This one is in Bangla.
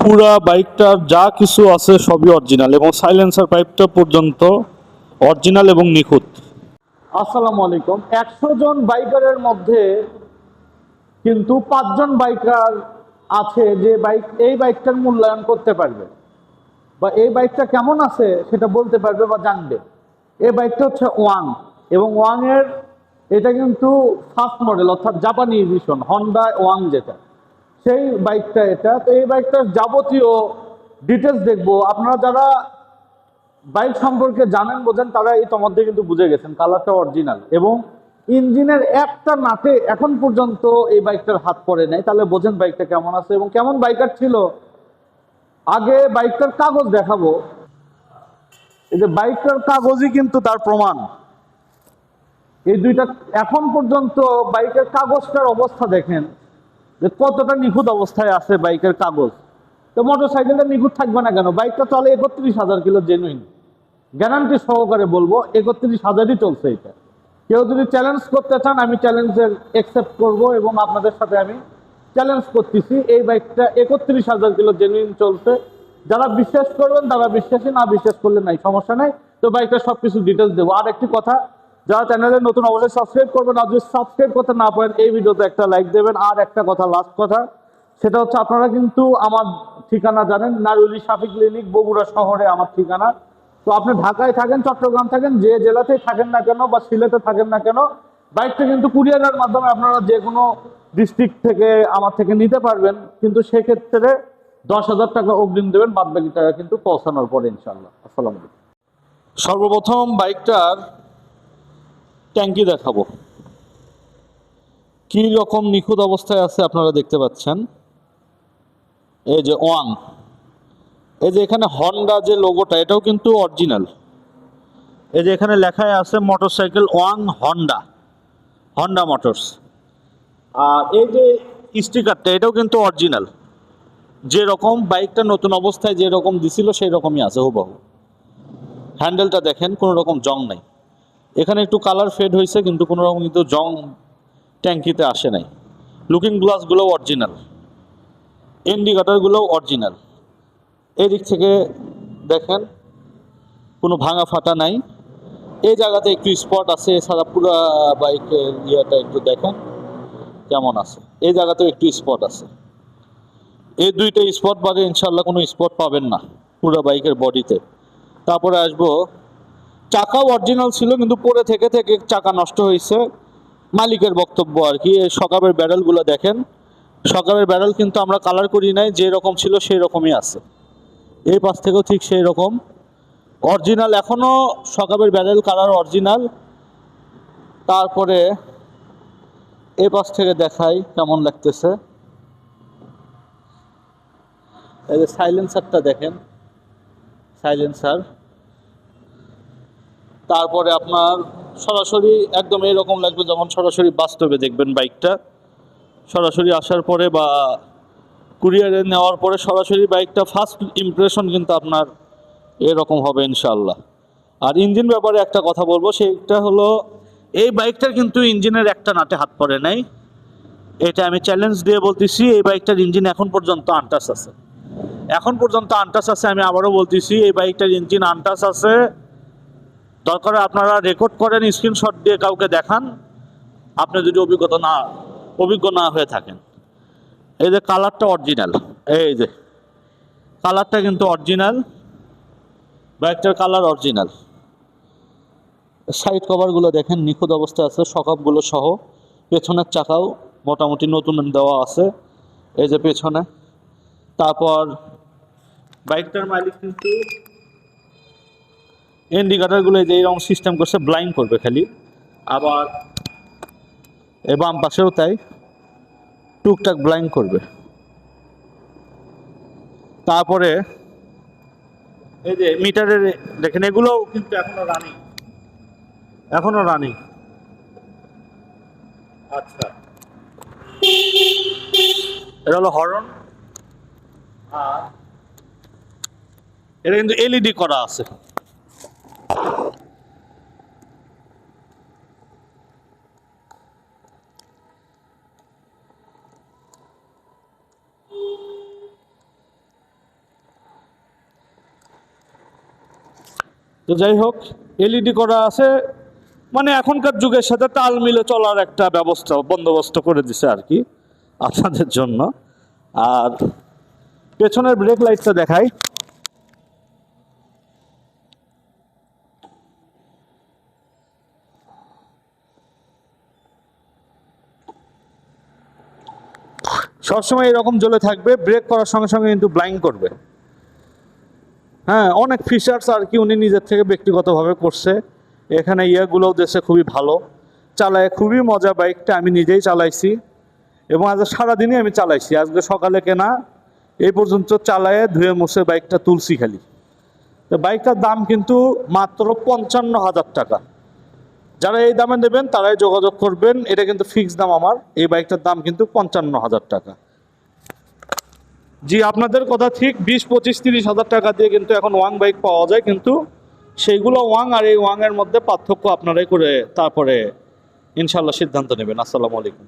পুরা বাইকটার যা কিছু আছে সবই অরিজিনাল এবং সাইলেন্সার পাইপটা পর্যন্ত অরিজিনাল এবং নিখুঁত। আসসালামু আলাইকুম। একশো জন বাইকারের মধ্যে কিন্তু পাঁচজন বাইকার আছে যে বাইক, এই বাইকটার মূল্যায়ন করতে পারবে। বা এই বাইকটা কেমন আছে সেটা বলতে পারবে বা জানবে। এই বাইকটা হচ্ছে ওয়াং এবং ওয়াং এর এটা কিন্তু ফার্স্ট মডেল অর্থাৎ জাপানি এডিশন হন্ডা ওয়াং যেটা। সেই বাইকটা এটা। তো এই বাইকটার যাবতীয় ডিটেলস দেখব। আপনারা যারা বাইক সম্পর্কে জানেন, বোঝেন, তারা এই তোমাদের কিন্তু বুঝে গেছেন কালারটা অরিজিনাল এবং ইঞ্জিনের একটা নাটে এখন পর্যন্ত এই বাইকটার হাত পড়ে নাই। তাহলে বোঝেন বাইকটা কেমন আছে এবং কেমন বাইকার ছিল। আগে বাইকটার কাগজ দেখাবো। এই যে বাইকটার কাগজই কিন্তু তার প্রমাণ। এই দুইটা এখন পর্যন্ত বাইকের কাগজটার অবস্থা দেখেন। যে কতটা নিখুঁত অবস্থায় আছে বাইকের কাগজ? তো মোটর সাইকেলটা নিখুঁত থাকবে না কেন? বাইকটা চলে একত্রিশ হাজার কিলো জেনুইন গ্যারান্টি সহকারে বলব, একত্রিশ হাজারই চলছে এটা। কেউ যদি চ্যালেঞ্জ করতে চান, আমি চ্যালেঞ্জের অ্যাকসেপ্ট করব এবং আপনাদের সাথে আমি চ্যালেঞ্জ করতেছি। এই বাইকটা একত্রিশ হাজার কিলো জেনুইন চলছে। যারা বিশ্বাস করবেন, তারা বিশ্বাসী, না বিশ্বাস করলে নাই, সমস্যা নাই। তো বাইকটা সব কিছু ডিটেলস দেবো। আর একটি কথা যারা চ্যানেলে নতুন, অবশ্যই সাবস্ক্রাইব করবেন। আর যদি সাবস্ক্রাইব করতে না পারেন, এই ভিডিওতে একটা লাইক দেবেন। আর একটা কথা লাস্ট কথা, সেটা হচ্ছে আপনারা কিন্তু আমার ঠিকানা জানেন, নারুলি সাফি ক্লিনিক, বগুড়া শহরে আমার ঠিকানা। তো আপনি ঢাকায় থাকেন, চট্টগ্রাম থাকেন, যে জেলাতেই থাকেন না কেন বা সিলেটে থাকেন না কেন বাইকটা কিন্তু কুরিয়ারের মাধ্যমে আপনারা যে কোনো ডিস্ট্রিক্ট থেকে আমার থেকে নিতে পারবেন। কিন্তু সেক্ষেত্রে দশ হাজার টাকা অগ্রিম দেবেন বাদ বাকি টাকা কিন্তু পৌঁছানোর পরে ইনশাল্লাহ আসসালামু সর্বপ্রথম বাইকটার ট্যাঙ্কি দেখাবো। কি রকম নিখুঁত অবস্থায় আছে আপনারা দেখতে পাচ্ছেন? এই যে ওয়াং। এই যে এখানে হন্ডা যে লোগোটা, এটাও কিন্তু অরিজিনাল। এই যে এখানে লেখায় আছে মোটরসাইকেল ওয়াং হন্ডা হন্ডা মোটরস। আর এই যে স্টিকারটা, এটাও কিন্তু অরিজিনাল। যে রকম বাইকটা নতুন অবস্থায় যে রকম দিছিল সেই রকমই আছে হুবহু। হ্যান্ডেলটা দেখেন, কোনো রকম জং নাই। এখানে একটু কালার ফেড হয়েছে, কিন্তু কোনো রকম কিন্তু জং ট্যাঙ্কিতে আসে নাই। লুকিং গ্লাসগুলোও অরিজিনাল ইন্ডিকেটারগুলোও অরিজিনাল এদিক থেকে দেখেন, কোনো ভাঙা ফাটা নাই। এই জায়গাতে একটু স্পট আছে, এছাড়া পুরো বাইকের ইয়েটা একটু দেখেন, কেমন আছে। এই জায়গাতেও একটু স্পট আছে। এই দুইটা স্পট বাদে ইনশাল্লাহ কোনো স্পট পাবেন না, পুরো বাইকের বডিতে তারপরে আসব চাকাও অরিজিনাল ছিল, কিন্তু পরে থেকে থেকে চাকা নষ্ট হয়েছে। মালিকের বক্তব্য আর কি, এই সকাবের ব্যারেলগুলো দেখেন। সকাবের ব্যারেল কিন্তু আমরা কালার করি নাই যে রকম ছিল সেই রকমই আছে। এই পাশ থেকেও ঠিক সেই রকম অরিজিনাল এখনও সকাবের ব্যারেল কালার অরিজিনাল তারপরে এই পাশ থেকে দেখাই কেমন লাগতেছে। এই যে সাইলেন্সারটা দেখেন। সাইলেন্সার তারপরে আপনার সরাসরি একদম এরকম লাগবে যখন সরাসরি বাস্তবে দেখবেন বাইকটা। সরাসরি আসার পরে বা কুরিয়ারে নেওয়ার পরে সরাসরি বাইকটা ফার্স্ট ইমপ্রেশন কিন্তু আপনার এরকম হবে ইনশাল্লাহ আর ইঞ্জিন ব্যাপারে একটা কথা বলব সেইটা হলো এই বাইকটার কিন্তু ইঞ্জিনের একটা নাটে হাত পড়ে নাই। এটা আমি চ্যালেঞ্জ দিয়ে বলতেছি, এই বাইকটার ইঞ্জিন এখন পর্যন্ত আনটাস আছে। এখন পর্যন্ত আনটাস আছে, আমি আবারও বলতেছি, এই বাইকটার ইঞ্জিন আনটাস আছে। দরকার আপনারা রেকর্ড করেন স্ক্রিনশট দিয়ে কাউকে দেখান। আপনি যদি অভিজ্ঞতা না, অভিজ্ঞ না হয়ে থাকেন। এই যে কালারটা অরিজিনাল এই যে কালারটা কিন্তু অরিজিনাল বাইকটার কালার অরিজিনাল সাইড কভারগুলো দেখেন, নিখুঁত অবস্থায় আছে সকাপগুলো সহ। পেছনের চাকাও মোটামুটি নতুন দেওয়া আছে, এই যে পেছনে। তারপর বাইকটার মালিক কিন্তু ইন্ডিকেটারগুলো যে এইরকম সিস্টেম করছে ব্লাইন্ড করবে খালি। আবার এ বাম পাশেও তাই, টুকটাক ব্লাইন্ড করবে। তারপরে এই যে মিটারের দেখেন এগুলোও কিন্তু এখনও রানিং এখনও রানিং আচ্ছা। এটা হলো হরন আর এটা কিন্তু এলইডি করা আছে। তো যাই হোক এলইডি করা আছে। মানে এখনকার যুগের সাথে তাল মিলে চলার একটা ব্যবস্থা, বন্দোবস্ত করে দিছে আর কি, আপনাদের জন্য। আর পেছনের ব্রেক লাইটটা দেখাই। সবসময় এরকম জ্বলে থাকবে ব্রেক করার সঙ্গে সঙ্গে কিন্তু ব্লাইং করবে। হ্যাঁ অনেক ফিচার্স আর কি উনি নিজের থেকে ব্যক্তিগতভাবে করছে। এখানে ইয়েগুলোও দেশে খুবই ভালো। চালায় খুবই মজা বাইকটা আমি নিজেই চালাইছি এবং আজ সারাদিনই আমি চালাইছি। আজকে সকালে কেনা, এই পর্যন্ত চালায়ে ধুয়ে মুছে বাইকটা তুলছি খালি। তো বাইকটার দাম কিন্তু মাত্র পঞ্চান্ন হাজার টাকা। যারা এই দামে নেবেন তারাই যোগাযোগ করবেন। এটা কিন্তু ফিক্স দাম আমার। এই বাইকটার দাম কিন্তু পঞ্চান্ন হাজার টাকা। জি, আপনাদের কথা ঠিক, বিশ, পঁচিশ, তিরিশ হাজার টাকা দিয়ে কিন্তু এখন ওয়াং বাইক পাওয়া যায়, কিন্তু সেইগুলো ওয়াং আর এই ওয়াংয়ের মধ্যে পার্থক্য আপনারাই করে তারপরে ইনশাল্লাহ সিদ্ধান্ত নেবেন। আসসালামু আলাইকুম।